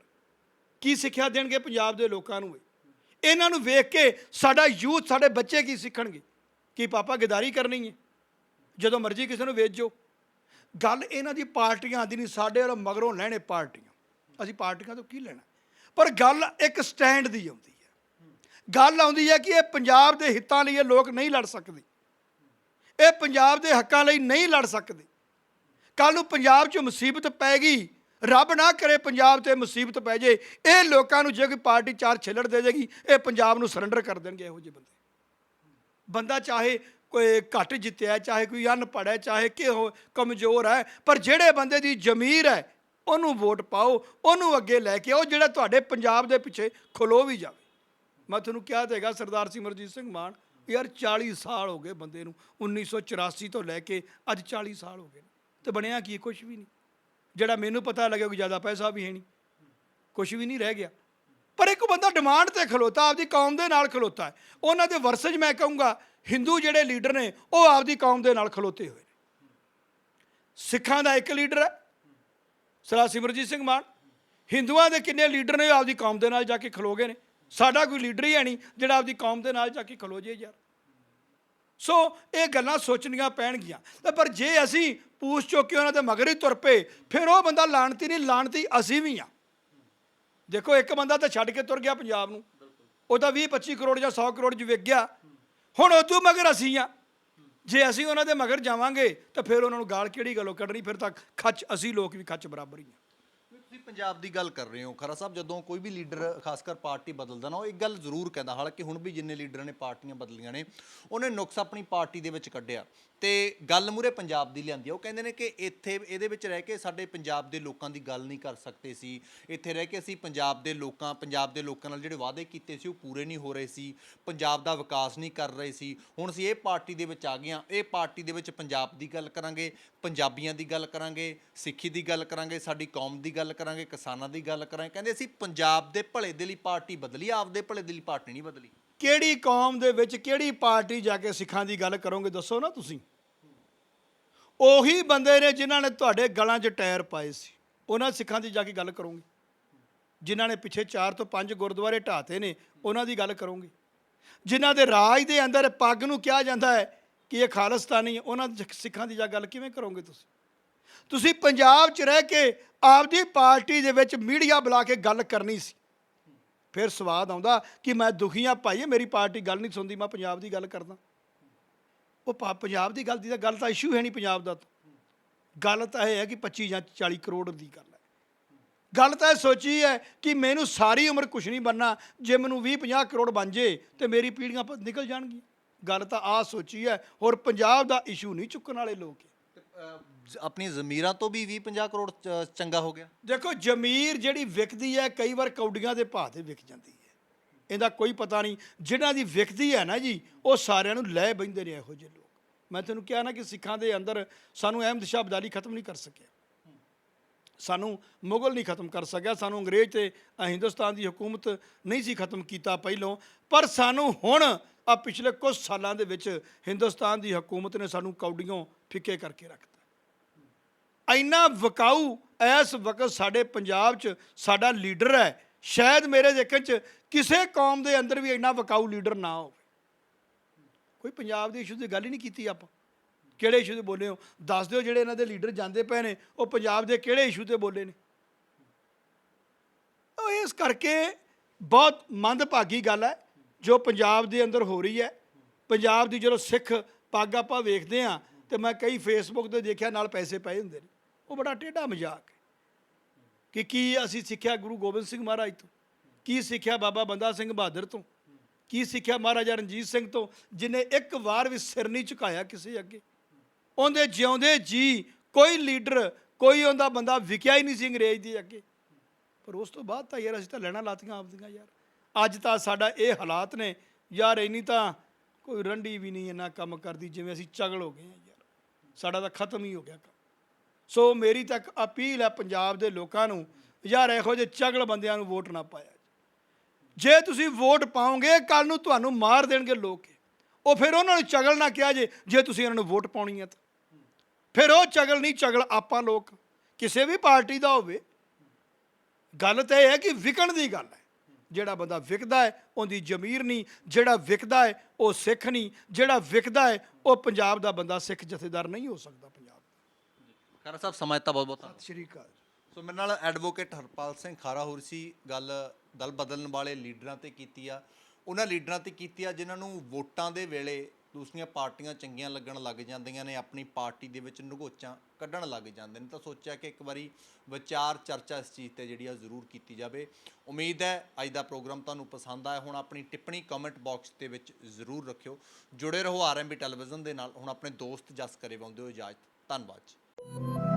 ਕੀ ਸਿੱਖਿਆ ਦੇਣਗੇ ਪੰਜਾਬ ਦੇ ਲੋਕਾਂ ਨੂੰ ਇਹ? ਇਹਨਾਂ ਨੂੰ ਵੇਖ ਕੇ ਸਾਡਾ ਯੂਥ, ਸਾਡੇ ਬੱਚੇ ਕੀ ਸਿੱਖਣਗੇ? ਕਿ ਪਾਪਾ ਗਦਾਰੀ ਕਰਨੀ ਹੈ? ਜਦੋਂ ਮਰਜ਼ੀ ਕਿਸੇ ਨੂੰ ਵੇਚੋ। ਗੱਲ ਇਹਨਾਂ ਦੀ ਪਾਰਟੀਆਂ ਦੀ ਨਹੀਂ, ਸਾਡੇ ਵੱਲ ਮਗਰੋਂ ਲੈਣੇ ਪਾਰਟੀਆਂ। ਅਸੀਂ ਪਾਰਟੀਆਂ ਤੋਂ ਕੀ ਲੈਣਾ? ਪਰ ਗੱਲ ਇੱਕ ਸਟੈਂਡ ਦੀ ਆਉਂਦੀ ਹੈ। ਗੱਲ ਆਉਂਦੀ ਹੈ ਕਿ ਇਹ ਪੰਜਾਬ ਦੇ ਹਿੱਤਾਂ ਲਈ ਇਹ ਲੋਕ ਨਹੀਂ ਲੜ ਸਕਦੇ। ਇਹ ਪੰਜਾਬ ਦੇ ਹੱਕਾਂ ਲਈ ਨਹੀਂ ਲੜ ਸਕਦੇ। ਕੱਲ ਨੂੰ ਪੰਜਾਬ 'ਚ ਮੁਸੀਬਤ ਪੈ ਗਈ। ਰੱਬ ਨਾ ਕਰੇ ਪੰਜਾਬ ਤੇ ਮੁਸੀਬਤ ਪੈ ਜੇ। ਇਹ ਲੋਕਾਂ ਨੂੰ ਜੇ ਕੋਈ ਪਾਰਟੀ ਚਾਰ ਛਿੱਲੜ ਦੇ ਦੇਗੀ, ਇਹ ਪੰਜਾਬ ਨੂੰ ਸਰੈਂਡਰ ਕਰ ਦੇਣਗੇ ਇਹੋ ਜਿਹੇ ਬੰਦੇ। ਬੰਦਾ ਚਾਹੇ ਕੋਈ ਘੱਟ ਜਿੱਤਿਆ, ਚਾਹੇ ਕੋਈ ਅਨਪੜ੍ਹ ਹੈ, ਚਾਹੇ ਕਿ ਕਮਜ਼ੋਰ ਹੈ, ਪਰ ਜਿਹੜੇ ਬੰਦੇ ਦੀ ਜ਼ਮੀਰ ਹੈ ਉਹਨੂੰ ਵੋਟ ਪਾਓ, ਉਹਨੂੰ ਅੱਗੇ ਲੈ ਕੇ ਆਓ, ਜਿਹੜਾ ਤੁਹਾਡੇ ਪੰਜਾਬ ਦੇ ਪਿੱਛੇ ਖਲੋ ਵੀ ਜਾਵੇ। ਮੈਂ ਤੁਹਾਨੂੰ ਕਿਹਾ ਤੇਗਾ ਸਰਦਾਰ ਸਿਮਰਜੀਤ ਸਿੰਘ ਮਾਨ ਯਾਰ 40 ਸਾਲ ਹੋ ਗਏ ਬੰਦੇ ਨੂੰ 1984 ਤੋਂ ਲੈ ਕੇ ਅੱਜ 40 ਸਾਲ ਹੋ ਗਏ ਨੇ। ਤੇ ਬਣਿਆ ਕੀ ਕੁਝ ਵੀ ਨਹੀਂ। ਜਿਹੜਾ ਮੈਨੂੰ ਪਤਾ ਲੱਗਿਆ ਕਿ ਜ਼ਿਆਦਾ ਪੈਸਾ ਵੀ ਹੈ ਨਹੀਂ। ਕੁਝ ਵੀ ਨਹੀਂ ਰਹਿ ਗਿਆ। ਪਰ ਇੱਕ ਬੰਦਾ ਡਿਮਾਂਡ ਤੇ ਖਲੋਤਾ, ਆਪਦੀ ਕੌਮ ਦੇ ਨਾਲ ਖਲੋਤਾ ਹੈ। ਉਹਨਾਂ ਦੇ ਵਰਸਜ ਮੈਂ ਕਹੂੰਗਾ, ਹਿੰਦੂ ਜਿਹੜੇ ਲੀਡਰ ਨੇ, ਉਹ ਆਪਦੀ ਕੌਮ ਦੇ ਨਾਲ ਖਲੋਤੇ ਹੋਏ ਨੇ। ਸਿੱਖਾਂ ਦਾ ਇੱਕ ਲੀਡਰ ਹੈ ਸਰਦਾਰ ਸਿਮਰਜੀਤ ਸਿੰਘ ਮਾਨ, ਹਿੰਦੂਆਂ ਦੇ ਕਿੰਨੇ ਲੀਡਰ ਨੇ ਉਹ ਆਪਦੀ ਕੌਮ ਦੇ ਨਾਲ ਜਾ ਕੇ ਖਲੋ ਗਏ ਨੇ। ਸਾਡਾ ਕੋਈ ਲੀਡਰ ਹੀ ਹੈ ਨਹੀਂ ਜਿਹੜਾ ਆਪਦੀ ਕੌਮ ਦੇ ਨਾਲ ਜਾ ਕੇ ਖਲੋ ਜੇ ਯਾਰ। ਸੋ ਇਹ ਗੱਲਾਂ ਸੋਚਣੀਆਂ ਪੈਣਗੀਆਂ। ਪਰ ਜੇ ਅਸੀਂ ਪੂਛ ਚੁੱਕ ਕੇ ਉਹਨਾਂ ਦੇ ਮਗਰ ਹੀ ਤੁਰ ਪਏ, ਫਿਰ ਉਹ ਬੰਦਾ ਲਾਣਤੀ ਨਹੀਂ, ਲਾਣਤੀ ਅਸੀਂ ਵੀ ਆ ਦੇਖੋ, ਇੱਕ ਬੰਦਾ ਤਾਂ ਛੱਡ ਕੇ ਤੁਰ ਗਿਆ ਪੰਜਾਬ ਨੂੰ। ਉਹਦਾ 20 25 ਕਰੋੜ ਜਾਂ 100 ਕਰੋੜ ਚ ਵਿਕ ਗਿਆ। ਹੁਣ ਤੋਂ ਮਗਰ ਅਸੀਂ ਆ ਜੇ ਅਸੀਂ ਉਹਨਾਂ ਦੇ ਮਗਰ ਜਾਵਾਂਗੇ ਤਾਂ ਫਿਰ ਉਹਨਾਂ ਨੂੰ ਗਾਲ ਕਿਹੜੀ ਗੱਲੋਂ ਕੱਢਣੀ? ਫਿਰ ਤਾਂ ਖੱਚ, ਅਸੀਂ ਲੋਕ ਵੀ ਖੱਚ ਬਰਾਬਰ ਹੀ ਆ। ਤੁਸੀਂ ਪੰਜਾਬ ਦੀ ਗੱਲ ਕਰ ਰਹੇ ਹੋ, ਖਰਾ ਸਾਹਿਬ, ਜਦੋਂ ਕੋਈ ਵੀ ਲੀਡਰ ਖਾਸ ਕਰ ਪਾਰਟੀ ਬਦਲਦਾ ਨਾ, ਉਹ ਇੱਕ ਗੱਲ ਜ਼ਰੂਰ ਕਹਿੰਦਾ, ਹਾਲਾਂਕਿ ਹੁਣ ਵੀ ਜਿੰਨੇ ਲੀਡਰਾਂ ਨੇ ਪਾਰਟੀਆਂ ਬਦਲੀਆਂ ਨੇ, ਉਹਨੇ ਨੁਕਸ ਆਪਣੀ ਪਾਰਟੀ ਦੇ ਵਿੱਚ ਕੱਢਿਆ। ਤੇ ਗੱਲ ਮੂਰੇ ਪੰਜਾਬ ਦੀ ਲਿਆਂਦੀ ਆ। ਉਹ ਕਹਿੰਦੇ ਨੇ ਕਿ ਇੱਥੇ ਇਹਦੇ ਵਿੱਚ ਰਹਿ ਕੇ ਸਾਡੇ ਪੰਜਾਬ ਦੇ ਲੋਕਾਂ ਦੀ ਗੱਲ ਨਹੀਂ ਕਰ ਸਕਦੇ ਸੀ। ਇੱਥੇ ਰਹਿ ਕੇ ਅਸੀਂ ਪੰਜਾਬ ਦੇ ਲੋਕਾਂ, ਪੰਜਾਬ ਦੇ ਲੋਕਾਂ ਨਾਲ ਜਿਹੜੇ ਵਾਅਦੇ ਕੀਤੇ ਸੀ, ਉਹ ਪੂਰੇ ਨਹੀਂ ਹੋ ਰਹੇ ਸੀ। ਪੰਜਾਬ ਦਾ ਵਿਕਾਸ ਨਹੀਂ ਕਰ ਰਹੇ ਸੀ। ਹੁਣ ਅਸੀਂ ਇਹ ਪਾਰਟੀ ਦੇ ਵਿੱਚ ਆ ਗਏ ਹਾਂ। ਇਹ ਪਾਰਟੀ ਦੇ ਵਿੱਚ ਪੰਜਾਬ ਦੀ ਗੱਲ ਕਰਾਂਗੇ, ਪੰਜਾਬੀਆਂ ਦੀ ਗੱਲ ਕਰਾਂਗੇ, ਸਿੱਖੀ ਦੀ ਗੱਲ ਕਰਾਂਗੇ, ਸਾਡੀ ਕੌਮ ਦੀ ਗੱਲ ਕਰਾਂਗੇ, ਕਿਸਾਨਾਂ ਦੀ ਗੱਲ ਕਰਾਂਗੇ। ਕਹਿੰਦੇ ਅਸੀਂ ਪੰਜਾਬ ਦੇ ਭਲੇ ਦੇ ਲਈ ਪਾਰਟੀ ਬਦਲੀ, ਆਪਦੇ ਭਲੇ ਦੇ ਲਈ ਪਾਰਟੀ ਨਹੀਂ ਬਦਲੀ। ਕਿਹੜੀ ਕੌਮ ਦੇ ਵਿੱਚ ਕਿਹੜੀ ਪਾਰਟੀ ਜਾ ਕੇ ਸਿੱਖਾਂ ਦੀ ਗੱਲ ਕਰੋਗੇ, ਦੱਸੋ ਨਾ ਤੁਸੀਂ। ਉਹੀ ਬੰਦੇ ਨੇ ਜਿਨ੍ਹਾਂ ਨੇ ਤੁਹਾਡੇ ਗਲਾਂ 'ਚ ਟਾਇਰ ਪਾਏ ਸੀ। ਉਹਨਾਂ ਸਿੱਖਾਂ ਦੀ ਜਾ ਕੇ ਗੱਲ ਕਰੋਗੇ। ਜਿਨ੍ਹਾਂ ਨੇ ਪਿੱਛੇ 4 ਤੋਂ 5 ਗੁਰਦੁਆਰੇ ਢਾਤੇ ਨੇ, ਉਹਨਾਂ ਦੀ ਗੱਲ ਕਰੋਗੇ। ਜਿਨ੍ਹਾਂ ਦੇ ਰਾਜ ਦੇ ਅੰਦਰ ਪੱਗ ਨੂੰ ਕਿਹਾ ਜਾਂਦਾ ਹੈ ਕਿ ਇਹ ਖਾਲਿਸਤਾਨੀ, ਉਹਨਾਂ ਦੀ ਸਿੱਖਾਂ ਦੀ ਜਾ ਗੱਲ ਕਿਵੇਂ ਕਰੋਗੇ ਤੁਸੀਂ? ਤੁਸੀਂ ਪੰਜਾਬ 'ਚ ਰਹਿ ਕੇ ਆਪਦੀ ਪਾਰਟੀ ਦੇ ਵਿੱਚ ਮੀਡੀਆ ਬੁਲਾ ਕੇ ਗੱਲ ਕਰਨੀ ਸੀ। ਫਿਰ ਸਵਾਦ ਆਉਂਦਾ ਕਿ ਮੈਂ ਦੁਖੀ ਹਾਂ, ਭਾਈ ਮੇਰੀ ਪਾਰਟੀ ਗੱਲ ਨਹੀਂ ਸੁਣਦੀ, ਮੈਂ ਪੰਜਾਬ ਦੀ ਗੱਲ ਕਰਦਾ। ਉਹ ਪਾ- ਪੰਜਾਬ ਦੀ ਗੱਲ ਦੀ ਤਾਂ ਗੱਲ ਤਾਂ ਇਸ਼ੂ ਹੈ ਨਹੀਂ ਪੰਜਾਬ ਦਾ ਗੱਲ ਤਾਂ ਇਹ ਹੈ ਕਿ 25 ਜਾਂ 40 ਕਰੋੜ ਦੀ ਗੱਲ ਹੈ। ਗੱਲ ਤਾਂ ਇਹ ਸੋਚੀ ਹੈ ਕਿ ਮੈਨੂੰ ਸਾਰੀ ਉਮਰ ਕੁਝ ਨਹੀਂ ਬੰਨਾ ਜੇ ਮੈਨੂੰ 20 50 ਕਰੋੜ ਬਣ ਜੇ ਤੇ ਮੇਰੀ ਪੀੜ੍ਹੀਆਂ ਨਿਕਲ ਜਾਣਗੀਆਂ। ਗੱਲ ਤਾਂ ਆ ਸੋਚੀ ਹੈ, ਹੋਰ ਪੰਜਾਬ ਦਾ ਇਸ਼ੂ ਨਹੀਂ ਚੁੱਕਣ ਵਾਲੇ ਲੋਕ। ਆਪਣੀ ਜ਼ਮੀਰਾਂ ਤੋਂ ਵੀ 20 50 ਕਰੋੜ ਚ- ਚੰਗਾ ਹੋ ਗਿਆ। ਦੇਖੋ, ਜ਼ਮੀਰ ਜਿਹੜੀ ਵਿਕਦੀ ਹੈ, ਕਈ ਵਾਰ ਕੌਡੀਆਂ ਦੇ ਭਾਅ ਤੇ ਵਿਕ ਜਾਂਦੀ ਹੈ। ਇਹਦਾ ਕੋਈ ਪਤਾ ਨਹੀਂ। ਜਿਹਨਾਂ ਦੀ ਵਿਕਦੀ ਹੈ ਨਾ ਜੀ, ਉਹ ਸਾਰਿਆਂ ਨੂੰ ਲੈ ਬੈਂਦੇ ਨੇ ਇਹੋ ਜਿਹੇ ਲੋਕ। ਮੈਂ ਤੈਨੂੰ ਕਿਹਾ ਨਾ ਕਿ ਸਿੱਖਾਂ ਦੇ ਅੰਦਰ ਸਾਨੂੰ ਅਹਿਮਦ ਸ਼ਾਹ ਅਬਦਾਲੀ ਖਤਮ ਨਹੀਂ ਕਰ ਸਕਿਆ। ਸਾਨੂੰ ਮੁਗਲ ਨਹੀਂ ਖਤਮ ਕਰ ਸਕਿਆ। ਸਾਨੂੰ ਅੰਗਰੇਜ਼ ਤੇ ਹਿੰਦੁਸਤਾਨ ਦੀ ਹਕੂਮਤ ਨਹੀਂ ਸੀ ਖਤਮ ਕੀਤਾ ਪਹਿਲੋਂ। ਪਰ ਸਾਨੂੰ ਹੁਣ ਆ ਪਿਛਲੇ ਕੁਝ ਸਾਲਾਂ ਦੇ ਵਿੱਚ ਹਿੰਦੁਸਤਾਨ ਦੀ ਹਕੂਮਤ ਨੇ ਸਾਨੂੰ ਕੌਡੀਆਂ ਫਿੱਕੇ ਕਰਕੇ ਰੱਖਤਾ। ਇੰਨਾ ਵਕਾਊ ਇਸ ਵਕਤ ਸਾਡੇ ਪੰਜਾਬ 'ਚ ਸਾਡਾ ਲੀਡਰ ਹੈ, ਸ਼ਾਇਦ ਮੇਰੇ ਦੇਖਣ 'ਚ ਕਿਸੇ ਕੌਮ ਦੇ ਅੰਦਰ ਵੀ ਇੰਨਾ ਵਕਾਊ ਲੀਡਰ ਨਾ ਹੋਵੇ। ਕੋਈ ਪੰਜਾਬ ਦੇ ਇਸ਼ੂ ਦੀ ਗੱਲ ਹੀ ਨਹੀਂ ਕੀਤੀ ਆਪਾਂ। ਕਿਹੜੇ ਇਸ਼ੂ ਤੇ ਬੋਲੇ ਹੋ? ਦੱਸ ਦਿਓ ਜਿਹੜੇ ਇਹਨਾਂ ਦੇ ਲੀਡਰ ਜਾਂਦੇ ਪਏ ਨੇ, ਉਹ ਪੰਜਾਬ ਦੇ ਕਿਹੜੇ ਇਸ਼ੂ ਤੇ ਬੋਲੇ ਨੇ। ਉਹ ਇਸ ਕਰਕੇ ਬਹੁਤ ਮੰਦਭਾਗੀ ਗੱਲ ਹੈ ਜੋ ਪੰਜਾਬ ਦੇ ਅੰਦਰ ਹੋ ਰਹੀ ਹੈ, ਪੰਜਾਬ ਦੀ ਜਦੋਂ ਸਿੱਖ ਪੱਗ ਆਪਾਂ ਵੇਖਦੇ ਆ ਤੇ ਮੈਂ ਕਈ ਫੇਸਬੁੱਕ ਤੇ ਦੇਖਿਆ ਨਾਲ ਪੈਸੇ ਪਏ ਹੁੰਦੇ ਨੇ। ਉਹ ਬੜਾ ਟੇਢਾ ਮਜ਼ਾਕ ਹੈ। ਕਿ ਕੀ ਅਸੀਂ ਸਿੱਖਿਆ ਗੁਰੂ ਗੋਬਿੰਦ ਸਿੰਘ ਮਹਾਰਾਜ ਤੋਂ? ਕੀ ਸਿੱਖਿਆ ਬਾਬਾ ਬੰਦਾ ਸਿੰਘ ਬਹਾਦਰ ਤੋਂ? ਕੀ ਸਿੱਖਿਆ ਮਹਾਰਾਜਾ ਰਣਜੀਤ ਸਿੰਘ ਤੋਂ, ਜਿਨੇ ਇੱਕ ਵਾਰ ਵੀ ਸਿਰ ਨਹੀਂ ਝੁਕਾਇਆ ਕਿਸੇ ਅੱਗੇ? ਉਹਦੇ ਜਿਉਂਦੇ ਜੀ ਕੋਈ ਲੀਡਰ, ਕੋਈ ਉਹਦਾ ਬੰਦਾ ਵਿਕਿਆ ਹੀ ਨਹੀਂ ਸੀ ਅੰਗਰੇਜ਼ ਦੇ ਅੱਗੇ। ਪਰ ਉਸ ਤੋਂ ਬਾਅਦ ਤਾਂ ਯਾਰ ਅਸੀਂ ਤਾਂ ਲੈਣਾ ਲਾਤੀਆਂ ਆਪਦੀਆਂ ਯਾਰ। ਅੱਜ ਤਾਂ ਸਾਡਾ ਇਹ ਹਾਲਾਤ ਨੇ, ਯਾਰ ਇੰਨੀ ਤਾਂ ਕੋਈ ਰੰਡੀ ਵੀ ਨਹੀਂ ਇੰਨਾ ਕੰਮ ਕਰਦੀ ਜਿਵੇਂ ਅਸੀਂ ਚਗਲ ਹੋ ਗਏ ਆ ਯਾਰ। ਸਾਡਾ ਤਾਂ ਖਤਮ ਹੀ ਹੋ ਗਿਆ ਕੰਮ। ਸੋ ਮੇਰੀ ਤੱਕ ਅਪੀਲ ਹੈ ਪੰਜਾਬ ਦੇ ਲੋਕਾਂ ਨੂੰ, ਯਾਰ ਇਹੋ ਜਿਹੇ ਚਗਲ ਬੰਦਿਆਂ ਨੂੰ ਵੋਟ ਨਾ ਪਾਇਆ ਜੇ ਤੁਸੀਂ ਵੋਟ ਪਾਓਗੇ ਕੱਲ ਨੂੰ ਤੁਹਾਨੂੰ ਮਾਰ ਦੇਣਗੇ ਲੋਕ ਉਹ ਫਿਰ ਉਹਨਾਂ ਨੂੰ ਚਗਲ ਨਾ ਕਿਹਾ ਜੇ ਜੇ ਤੁਸੀਂ ਇਹਨਾਂ ਨੂੰ ਵੋਟ ਪਾਉਣੀ ਹੈ ਤਾਂ। ਫਿਰ ਉਹ ਚਗਲ ਨਹੀਂ, ਚਗਲ ਆਪਾਂ ਲੋਕ। ਕਿਸੇ ਵੀ ਪਾਰਟੀ ਦਾ ਹੋਵੇ। ਗੱਲ ਤਾਂ ਇਹ ਹੈ ਕਿ ਵਿਕਣ ਦੀ ਗੱਲ ਹੈ। ਜਿਹੜਾ ਬੰਦਾ ਵਿਕਦਾ ਹੈ ਉਹਦੀ ਜ਼ਮੀਰ ਨਹੀਂ। ਜਿਹੜਾ ਵਿਕਦਾ ਹੈ ਉਹ ਸਿੱਖ ਨਹੀਂ। ਜਿਹੜਾ ਵਿਕਦਾ ਹੈ ਉਹ ਪੰਜਾਬ ਦਾ ਬੰਦਾ ਸਿੱਖ ਜਥੇਦਾਰ ਨਹੀਂ ਹੋ ਸਕਦਾ ਪੰਜਾਬ ਦਾ। ਖਰਾ ਸਾਹਿਬ ਸਮਾਂ ਦਿੱਤਾ ਬਹੁਤ ਬਹੁਤ ਧੰਨਵਾਦ। ਸਤਿ ਸ਼੍ਰੀ ਅਕਾਲ। ਸੋ ਮੇਰੇ ਨਾਲ ਐਡਵੋਕੇਟ ਹਰਪਾਲ ਸਿੰਘ ਖਾਰਾ ਹੋਰ ਸੀ ਗੱਲ ਦਲ ਬਦਲਣ ਵਾਲੇ ਲੀਡਰਾਂ ਤੇ ਕੀਤੀ ਆ। ਉਹਨਾਂ ਲੀਡਰਾਂ ਤੇ ਕੀਤੀ ਆ ਜਿਨ੍ਹਾਂ ਨੂੰ ਵੋਟਾਂ ਦੇ ਵੇਲੇ ਦੂਸਰੀਆਂ ਪਾਰਟੀਆਂ ਚੰਗੀਆਂ ਲੱਗਣ ਲੱਗ ਜਾਂਦੀਆਂ ਨੇ, ਆਪਣੀ ਪਾਰਟੀ ਦੇ ਵਿੱਚ ਨਗੋਚਾਂ ਕੱਢਣ ਲੱਗ ਜਾਂਦੇ ਨੇ। ਤਾਂ ਸੋਚਿਆ ਕਿ ਇੱਕ ਵਾਰੀ ਵਿਚਾਰ ਚਰਚਾ ਇਸ ਚੀਜ਼ ਤੇ ਜਿਹੜੀ ਆ ਜ਼ਰੂਰ ਕੀਤੀ ਜਾਵੇ। ਉਮੀਦ ਹੈ ਅੱਜ ਦਾ ਪ੍ਰੋਗਰਾਮ ਤੁਹਾਨੂੰ ਪਸੰਦ ਆਇਆ ਹੁਣ। ਆਪਣੀ ਟਿੱਪਣੀ ਕਮੈਂਟ ਬਾਕਸ ਦੇ ਵਿੱਚ ਜ਼ਰੂਰ ਰੱਖਿਓ। ਜੁੜੇ ਰਹੋ ਆਰਐਮਬੀ ਟੈਲੀਵਿਜ਼ਨ ਦੇ ਨਾਲ। ਹੁਣ ਆਪਣੇ ਦੋਸਤ ਜਸ ਕਰੇ ਪਾਉਂਦੇ ਹੋ ਇਜਾਜ਼ਤ। ਧੰਨਵਾਦ ਜੀ।